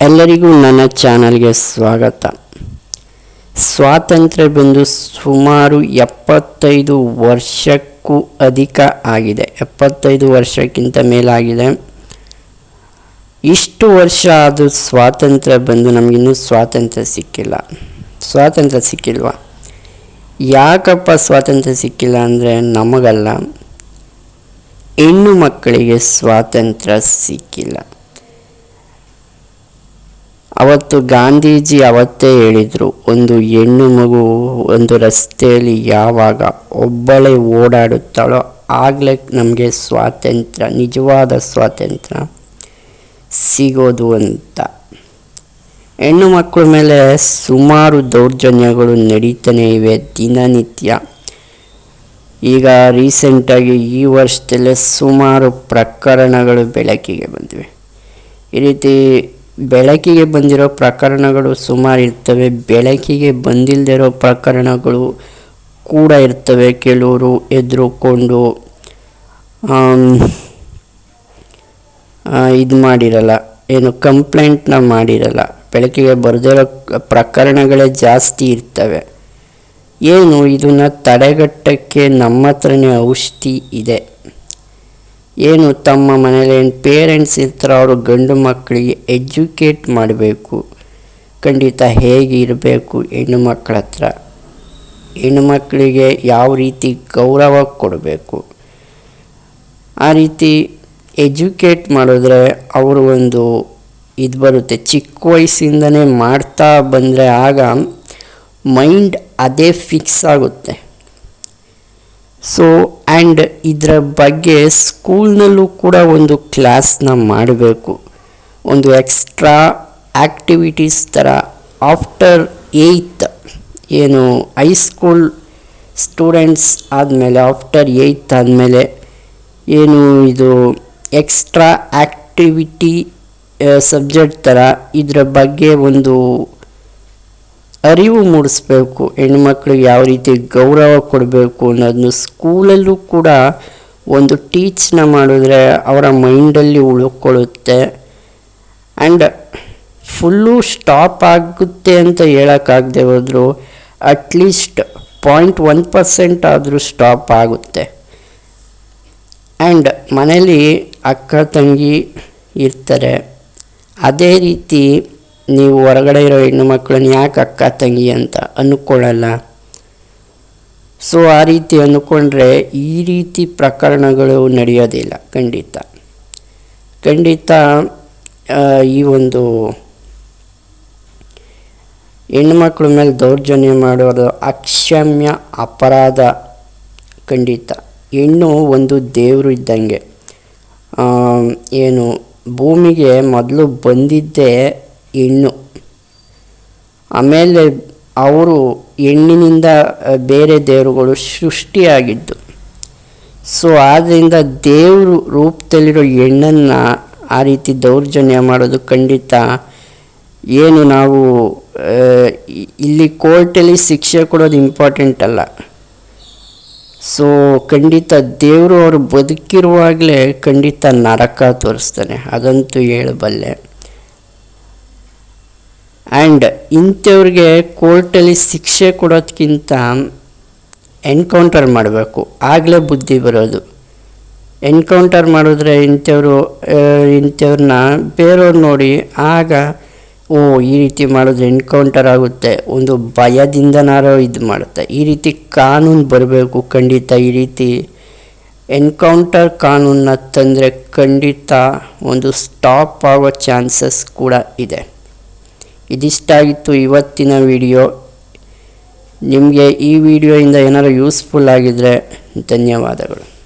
ಎಲ್ಲರಿಗೂ ನನ್ನ ಚಾನಲ್ಗೆ ಸ್ವಾಗತ. ಸ್ವಾತಂತ್ರ್ಯ ಬಂದು ಸುಮಾರು ಎಪ್ಪತ್ತೈದು ವರ್ಷಕ್ಕೂ ಅಧಿಕ ಆಗಿದೆ. ಎಪ್ಪತ್ತೈದು ವರ್ಷಕ್ಕಿಂತ ಮೇಲಾಗಿದೆ. ಇಷ್ಟು ವರ್ಷ ಅದು ಸ್ವಾತಂತ್ರ್ಯ ಬಂದು ನಮಗಿನ್ನೂ ಸ್ವಾತಂತ್ರ್ಯ ಸಿಕ್ಕಿಲ್ಲ. ಸ್ವಾತಂತ್ರ್ಯ ಸಿಕ್ಕಿಲ್ವಾ? ಯಾಕಪ್ಪ ಸ್ವಾತಂತ್ರ್ಯ ಸಿಕ್ಕಿಲ್ಲ ಅಂದರೆ ನಮಗಲ್ಲ. ಹೆಣ್ಣು ಮಕ್ಕಳಿಗೆ ಸ್ವಾತಂತ್ರ್ಯ ಸಿಕ್ಕಿಲ್ಲ. ಅವತ್ತು ಗಾಂಧೀಜಿ ಅವತ್ತೇ ಹೇಳಿದರು, ಒಂದು ಹೆಣ್ಣು ಮಗು ಒಂದು ರಸ್ತೆಯಲ್ಲಿ ಯಾವಾಗ ಒಬ್ಬಳೇ ಓಡಾಡುತ್ತಾಳೋ ಆಗಲೇ ನಮಗೆ ಸ್ವಾತಂತ್ರ್ಯ, ನಿಜವಾದ ಸ್ವಾತಂತ್ರ್ಯ ಸಿಗೋದು ಅಂತ. ಹೆಣ್ಣು ಮಕ್ಕಳ ಮೇಲೆ ಸುಮಾರು ದೌರ್ಜನ್ಯಗಳು ನಡೀತಾನೆ ಇವೆ ದಿನನಿತ್ಯ. ಈಗ ರೀಸೆಂಟಾಗಿ ಈ ವರ್ಷದಲ್ಲೇ ಸುಮಾರು ಪ್ರಕರಣಗಳು ಬೆಳಕಿಗೆ ಬಂದಿವೆ. ಈ ರೀತಿ ಬೆಳಕಿಗೆ ಬಂದಿರೋ ಪ್ರಕರಣಗಳು ಸುಮಾರು ಇರ್ತವೆ. ಬೆಳಕಿಗೆ ಬಂದಿಲ್ಲದಿರೋ ಪ್ರಕರಣಗಳು ಕೂಡ ಇರ್ತವೆ ಕೆಲವರು ಎದುರುಕೊಂಡು. ಇದು ಮಾಡಿರಲ್ಲ. ಏನು ಕಂಪ್ಲೇಂಟ್ನ ಮಾಡಿರಲ್ಲ. ಬೆಳಕಿಗೆ ಬರೆದಿರೋ ಪ್ರಕರಣಗಳೇ ಜಾಸ್ತಿ ಇರ್ತವೆ. ಏನು, ಇದನ್ನು ತಡೆಗಟ್ಟಕ್ಕೆ ನಮ್ಮ ಹತ್ರನೇ ಔಷಧಿ ಇದೆ. ಏನು ತಮ್ಮ ಮನೇಲಿ ಏನು ಪೇರೆಂಟ್ಸ್ ಇರ್ತಾರೆ ಅವರು ಗಂಡು ಮಕ್ಕಳಿಗೆ ಎಜುಕೇಟ್ ಮಾಡಬೇಕು. ಖಂಡಿತ ಹೇಗೆ ಇರಬೇಕು ಹೆಣ್ಣು ಮಕ್ಕಳ ಹತ್ರ. ಹೆಣ್ಣು ಮಕ್ಕಳಿಗೆ ಯಾವ ರೀತಿ ಗೌರವ ಕೊಡಬೇಕು. ಆ ರೀತಿ ಎಜುಕೇಟ್ ಮಾಡಿದ್ರೆ ಅವರು ಒಂದು ಇದು ಬರುತ್ತೆ. ಚಿಕ್ಕ ವಯಸ್ಸಿಂದನೇ ಮಾಡ್ತಾ ಬಂದರೆ ಆಗ ಮೈಂಡ್ ಅದೇ ಫಿಕ್ಸ್ ಆಗುತ್ತೆ. ಸೊ ಆ್ಯಂಡ್ ಇದರ ಬಗ್ಗೆ ಸ್ಕೂಲ್ನಲ್ಲೂ ಕೂಡ ಒಂದು ಕ್ಲಾಸ್ನ ಮಾಡಬೇಕು. ಒಂದು ಎಕ್ಸ್ಟ್ರಾ ಆ್ಯಕ್ಟಿವಿಟೀಸ್ ಥರ ಆಫ್ಟರ್ ಏಯ್ತ್ ಏನು ಹೈಸ್ಕೂಲ್ ಸ್ಟೂಡೆಂಟ್ಸ್ ಆದಮೇಲೆ ಆಫ್ಟರ್ ಏಯ್ತ್ ಆದಮೇಲೆ ಏನು ಇದು ಎಕ್ಸ್ಟ್ರಾ ಆ್ಯಕ್ಟಿವಿಟಿ ಸಬ್ಜೆಕ್ಟ್ ಥರ ಇದರ ಬಗ್ಗೆ ಒಂದು ಅರಿವು ಮೂಡಿಸ್ಬೇಕು ಹೆಣ್ಮಕ್ಳು ಯಾವ ರೀತಿ ಗೌರವ ಕೊಡಬೇಕು ಅನ್ನೋದನ್ನು ಸ್ಕೂಲಲ್ಲೂ ಕೂಡ ಒಂದು ಟೀಚ್ನ ಮಾಡಿದ್ರೆ ಅವರ ಮೈಂಡಲ್ಲಿ ಉಳ್ಕೊಳ್ಳುತ್ತೆ. ಆ್ಯಂಡ್ ಫುಲ್ಲು ಸ್ಟಾಪ್ ಆಗುತ್ತೆ ಅಂತ ಹೇಳೋಕ್ಕಾಗದೆ ಹೋದರೂ at least point one percent ಆದರೂ ಸ್ಟಾಪ್ ಆಗುತ್ತೆ. ಆ್ಯಂಡ್ ಮನೇಲಿ ಅಕ್ಕ, ತಂಗಿ ಇರ್ತಾರೆ. ಅದೇ ರೀತಿ ನೀವು ಹೊರಗಡೆ ಇರೋ ಹೆಣ್ಣು ಮಕ್ಕಳನ್ನು ಯಾಕೆ ಅಕ್ಕ, ತಂಗಿ ಅಂತ ಅಂದ್ಕೊಳ್ಳಲ್ಲ ಸೊ ಆ ರೀತಿ ಅಂದ್ಕೊಂಡ್ರೆ ಈ ರೀತಿ ಪ್ರಕರಣಗಳು ನಡೆಯೋದಿಲ್ಲ. ಖಂಡಿತ. ಖಂಡಿತ ಈ ಒಂದು ಹೆಣ್ಮಕ್ಳ ಮೇಲೆ ದೌರ್ಜನ್ಯ ಮಾಡೋದು ಅಕ್ಷಮ್ಯ ಅಪರಾಧ. ಖಂಡಿತ. ಹೆಣ್ಣು ಒಂದು ದೇವರು ಇದ್ದಂಗೆ. ಏನು ಭೂಮಿಗೆ ಮೊದಲು ಬಂದಿದ್ದೇ ಹೆಣ್ಣು. ಆಮೇಲೆ ಅವರು ಹೆಣ್ಣಿನಿಂದ ಬೇರೆ ದೇವರುಗಳು ಸೃಷ್ಟಿಯಾಗಿದ್ದು. ಸೊ ಆದ್ದರಿಂದ ದೇವರು ರೂಪದಲ್ಲಿರೋ ಹೆಣ್ಣನ್ನು ಆ ರೀತಿ ದೌರ್ಜನ್ಯ ಮಾಡೋದು ಖಂಡಿತ ಏನು ನಾವು ಇಲ್ಲಿ ಕೋರ್ಟಲ್ಲಿ ಶಿಕ್ಷೆ ಕೊಡೋದು ಇಂಪಾರ್ಟೆಂಟ್ ಅಲ್ಲ. ಸೊ, ಖಂಡಿತ ದೇವರು ಅವರು ಬದುಕಿರುವಾಗಲೇ ಖಂಡಿತ ನರಕ ತೋರಿಸ್ತಾನೆ. ಅದಂತೂ ಹೇಳಬಲ್ಲೆ. ಆ್ಯಂಡ್ ಇಂಥವ್ರಿಗೆ ಕೋರ್ಟಲ್ಲಿ ಶಿಕ್ಷೆ ಕೊಡೋದಕ್ಕಿಂತ ಎನ್ಕೌಂಟರ್ ಮಾಡಬೇಕು. ಆಗಲೇ ಬುದ್ಧಿ ಬರೋದು. ಎನ್ಕೌಂಟರ್ ಮಾಡಿದ್ರೆ ಇಂಥವ್ರು ಇಂಥವ್ರನ್ನ ಬೇರೆಯವ್ರು ನೋಡಿ ಆಗ, ಓ, ಈ ರೀತಿ ಮಾಡಿದ್ರೆ ಎನ್ಕೌಂಟರ್ ಆಗುತ್ತೆ. ಒಂದು ಭಯದಿಂದನಾರೋ ಇದು ಮಾಡುತ್ತೆ. ಈ ರೀತಿ ಕಾನೂನು ಬರಬೇಕು, ಖಂಡಿತ ಈ ರೀತಿ. ಎನ್ಕೌಂಟರ್ ಕಾನೂನನ್ನ ತಂದರೆ ಖಂಡಿತ ಒಂದು ಸ್ಟಾಪ್ ಆಗೋ ಚಾನ್ಸಸ್ ಕೂಡ ಇದೆ. ಇದಿಷ್ಟಾಗಿತ್ತು ಇವತ್ತಿನ ವಿಡಿಯೋ ನಿಮಗೆ ಈ ವಿಡಿಯೋಯಿಂದ ಏನಾದರೂ ಯೂಸ್ಫುಲ್ ಆಗಿದ್ದರೆ ಧನ್ಯವಾದಗಳು.